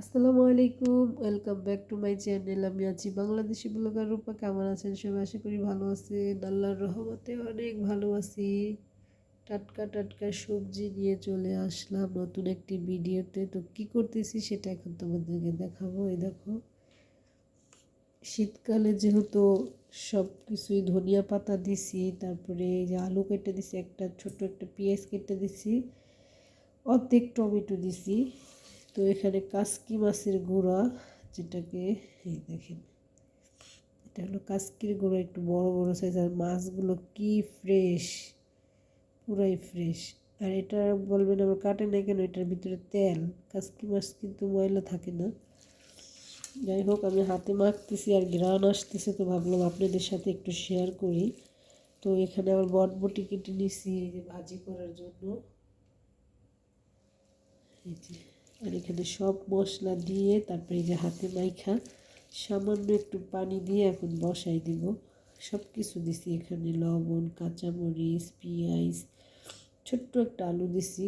আসসালামু আলাইকুম, welcome back to my channel. আমি আছি বাংলাদেশি ব্লগার রূপা। কেমন আছেন? সবাই আশা করি ভালো আছেন। আল্লাহর রহমতে অনেক ভালো আছি। টাটকা টাটকা সবজি নিয়ে চলে আসলাম নতুন একটি ভিডিওতে। তো কি করতেছি সেটা এখন তোমাদেরকে দেখাবো। এই দেখো, শীতকালে যেহেতু সব কিছুই ধনিয়া পাতা দিছি, তারপরে এই যে আলু কেটে দিছি, একটা ছোট একটা পেঁয়াজ কেটে দিছি, অর্ধেক টমেটো দিছি। তো এখানে কাসকি মাছের গুঁড়া যেটাকে, এই দেখেন, এটা হলো কাসকির গুঁড়া, একটু বড় বড় সাইজ আর মাছগুলো কি ফ্রেশ পুরাই ফ্রেশ আর এটা বলবেন আমার কাটে না কেন? এটার ভিতরে তেল। কাসকি মাছ কিন্তু ময়লা থাকে না। যাই হোক, আমি হাতে মাখতেছি আর গ্রান আসতেছে তো ভাবলাম আপনাদের সাথে একটু শেয়ার করি। তো এখানে আবার বটবটি কেটে নিছি, এই যে ভাজি করার জন্য। এই যে। আর এখানে সব মশলা দিয়ে তারপরে এই যে হাতে মাইখা, সামান্য একটু পানি দিয়ে এখন বসাই দিব। সব কিছু দিছি এখানে, লবণ, কাঁচামরিচ, পেঁয়াজ, ছোট্ট একটা আলু দিছি।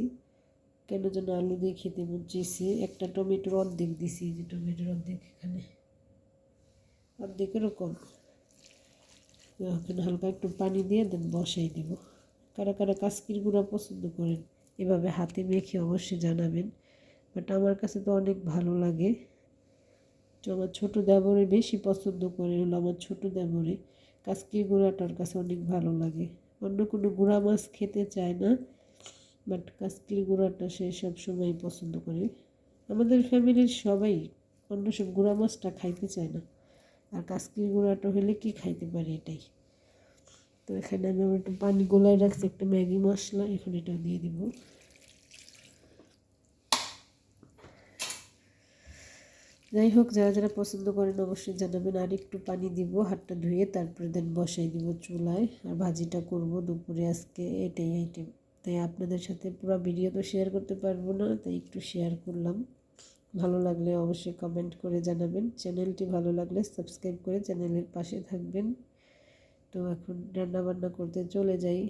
কেন যেন আলু দিয়ে খেতে মন চেয়েছে একটা টমেটোর অর্ধেক দিছি যে টমেটোর অর্ধেক এখানে। অর্ধেকেরও কম। এখন হালকা একটু পানি দিয়ে দেন বসাই দিব। কারা কারা কাস্কির গুঁড়া পছন্দ করেন, এভাবে হাতে মেখে অবশ্যই জানাবেন। বাট আমার কাছে তো অনেক ভালো লাগে। তো আমার ছোটো দেবরে বেশি পছন্দ করে হলো আমার ছোটো দেবরে। কাস্কির গুঁড়াটার কাছে অনেক ভালো লাগে। অন্য কোনো গুঁড়া মাছ খেতে চায় না বাট কাস্কির গুঁড়াটা সে সব সময় পছন্দ করে। আমাদের ফ্যামিলির সবাই অন্য সব গুঁড়া মাছটা খাইতে চায় না। আর কাস্কির গুঁড়াটা হলে কি খাইতে পারে এটাই। তো এখানে আমি আমার একটু পানি গোলায় রাখছি, একটা ম্যাগি মশলা, এখন এটা দিয়ে দিব। যাই হোক যারা যারা পছন্দ করেন অবশ্যই জানাবেন, আর একটু পানি দিব, হাতটা ধুয়ে তারপরে দেন বসাই দিব চুলায়। আর ভাজিটা করব দুপুরে, আজকে এটাই আইটেম তাই আপনাদের সাথে পুরো ভিডিও তো শেয়ার করতে পারব না, তাই একটু শেয়ার করলাম। ভালো লাগলে অবশ্যই কমেন্ট করে জানাবেন। চ্যানেলটি ভালো লাগলে সাবস্ক্রাইব করে চ্যানেলের পাশে থাকবেন। তো এখন রান্না বান্না করতে চলে যাই।